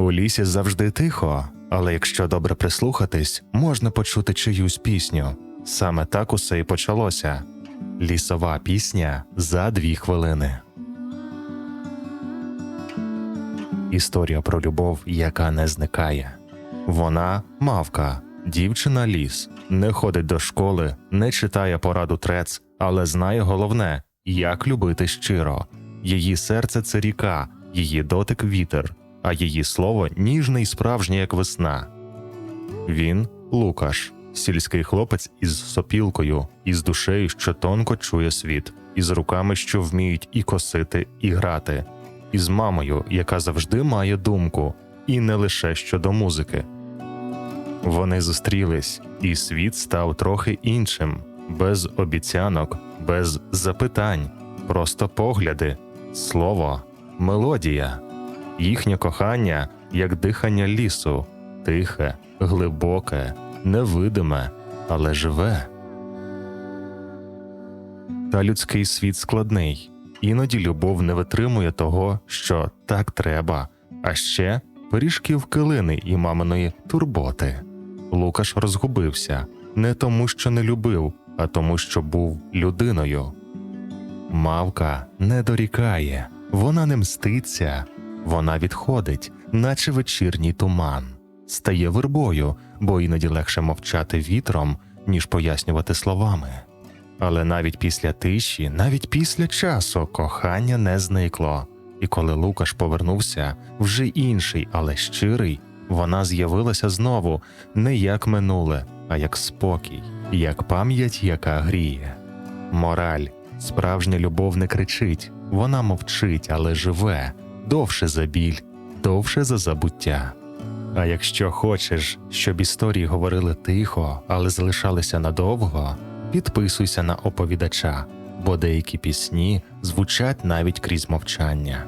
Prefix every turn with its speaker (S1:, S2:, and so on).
S1: У лісі завжди тихо, але якщо добре прислухатись, можна почути чиюсь пісню. Саме так усе і почалося. Лісова пісня за дві хвилини. Історія про любов, яка не зникає. Вона мавка, дівчина ліс, не ходить до школи, не читає пораду трец, але знає головне, як любити щиро. Її серце це ріка, її дотик вітер, а її слово ніжне й справжнє, як весна. Він Лукаш, сільський хлопець із сопілкою, із душею, що тонко чує світ, із руками, що вміють і косити, і грати, із мамою, яка завжди має думку, і не лише щодо музики. Вони зустрілись, і світ став трохи іншим, без обіцянок, без запитань, просто погляди, слово, мелодія. Їхнє кохання як дихання лісу, тихе, глибоке, невидиме, але живе. Та людський світ складний, іноді любов не витримує того, що так треба, а ще пиріжків килини і маминої турботи. Лукаш розгубився не тому, що не любив, а тому, що був людиною. Мавка не дорікає, вона не мститься, вона відходить, наче вечірній туман, стає вербою, бо іноді легше мовчати вітром, ніж пояснювати словами. Але навіть після тиші, навіть після часу кохання не зникло, і коли Лукаш повернувся, вже інший, але щирий, вона з'явилася знову не як минуле, а як спокій, як пам'ять, яка гріє. Мораль справжня любов не кричить, вона мовчить, але живе довше за біль, довше за забуття. А якщо хочеш, щоб історії говорили тихо, але залишалися надовго, підписуйся на оповідача, бо деякі пісні звучать навіть крізь мовчання.